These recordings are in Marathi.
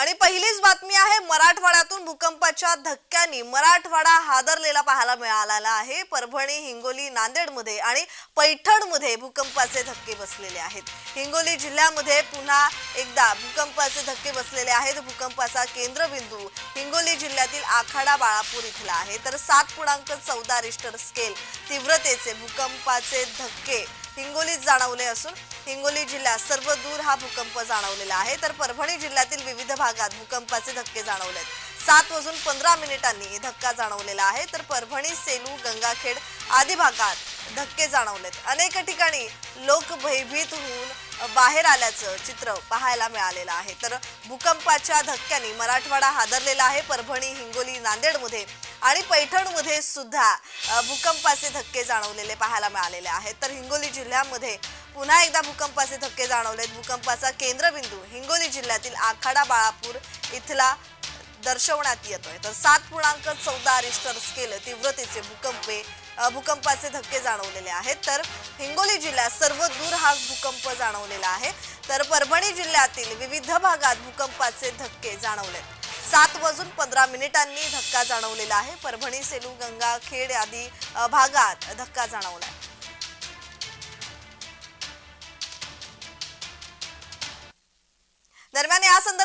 आणि पहिलीच बातमी आहे मराठवाड्यातून भूकंपाच्या धक्क्यांनी मराठवाडा हादरलेला पाहायला मिळालेला आहे. परभणी हिंगोली नांदेडमध्ये आणि पैठणमध्ये भूकंपाचे धक्के बसलेले आहेत. हिंगोली जिल्ह्यामध्ये पुन्हा एकदा भूकंपाचे धक्के बसलेले आहेत. भूकंपाचा केंद्रबिंदू हिंगोली जिल्ह्यातील आखाडा बाळापूर इथला आहे. तर सात पूर्णांक चौदा रिस्टर स्केल तीव्रतेचे भूकंपाचे धक्के हिंगोलीत जाणवले असून हिंगोली जिल्ह्यात सर्व दूर हा भूकंप जाणवलेला आहे. तर परभणी जिल्ह्यातील विविध भागात भूकंपाचे धक्के जाणवलेत. सात वाजून पंधरा मिनिटांनी धक्का जाणवलेला आहे. तर परभणी सेलू गंगाखेड आदी भागात धक्के जाणवलेत. अनेक ठिकाणी लोक भयभीत होऊन बाहेर आल्याचं चित्र पाहायला मिळालेलं आहे. तर भूकंपाच्या धक्क्यांनी मराठवाडा हादरलेला आहे. परभणी हिंगोली नांदेडमध्ये आणि पैठणमध्ये सुद्धा भूकंपाचे धक्के जाणवलेले पाहायला मिळालेले आहेत. तर हिंगोली जिल्ह्यामध्ये पुन्हा एकदा भूकंपाचे धक्के जाणवलेत. भूकंपाचा केंद्रबिंदू हिंगोली जिल्ह्यातील आखाडा बाळापूर इथला दर्शवण्यात येतोय. तर सात पूर्णांक चौदा रिस्टर स्केल तीव्रतेचे भूकंपे भूकंपाचे धक्के जाणवलेले आहेत. तर हिंगोली जिल्ह्यात सर्व दूर हा भूकंप जाणवलेला आहे. तर परभणी जिल्ह्यातील विविध भागात भूकंपाचे धक्के जाणवले. सात वाजून पंधरा मिनिटांनी धक्का जाणवलेला आहे. परभणी सेलू गंगाखेड आदी भागात धक्का जाणवलाय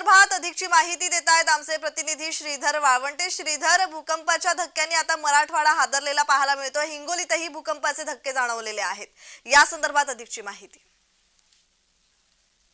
संदर्भात अधिकची माहिती देत आहेत आमचे प्रतिनिधी श्रीधर वाळवंटे. श्रीधर भूकंपाच्या धक्क्यांनी आता मराठवाडा हादरलेला पाहायला मिळतो हिंगोलीतही भूकंपाचे धक्के जाणवलेले आहेत. या संदर्भात अधिकची माहिती.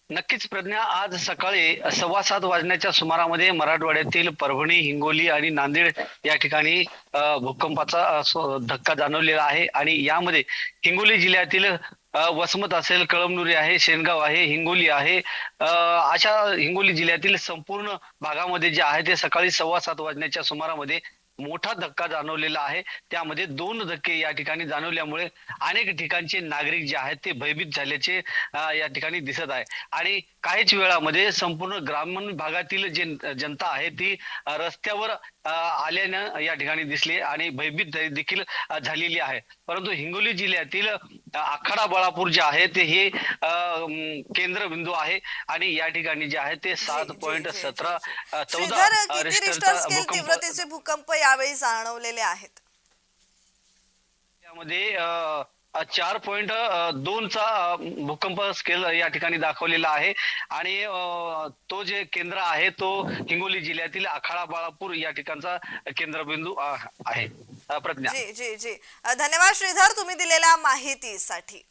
नक्कीच प्रज्ञा आज सकाळी सव्वा सात वाजण्याच्या सुमारामध्ये मराठवाड्यातील परभणी हिंगोली आणि नांदेड या ठिकाणी भूकंपाचा धक्का जाणवलेला आहे. आणि यामध्ये हिंगोली जिल्ह्यातील वसमत असेल कळमनुरी आहे शेनगाव आहे हिंगोली आहे. अशा हिंगोली जिल्ह्यातील संपूर्ण भागामध्ये जे आहे ते सकाळी सव्वा सात वाजण्याच्या सुमारामध्ये मोठा धक्का जाणवलेला आहे. त्यामध्ये दोन धक्के या ठिकाणी जाणवल्यामुळे अनेक ठिकाणचे नागरिक जे आहेत ते भयभीत झाल्याचे या ठिकाणी दिसत आहे. आणि काहीच वेळामध्ये संपूर्ण ग्रामीण भागातील जे जनता आहे ती रस्त्यावर आल्याने आल्यानं या ठिकाणी दिसली आणि भयभीत देखील झालेली आहे. परंतु हिंगोली जिल्ह्यातील आखाडा बाळापूर जे आहे ते हे केंद्रबिंदू आहे आणि या ठिकाणी जे आहे ते सात पॉईंट. सतरा चौदा तीव्रतेचे भूकंप यावेळी जाणवलेले आहेत त्यामध्ये चार पॉईंट दोनचा भूकंप स्केल या ठिकाणी दाखवलेला आहे आणि तो जे केंद्र आहे तो हिंगोली जिल्ह्यातील आखाडा बाळापूर या ठिकाणचा केंद्रबिंदू आहे प्रज्ञा. जी जी जी. धन्यवाद श्रीधर तुम्ही दिलेल्या माहितीसाठी.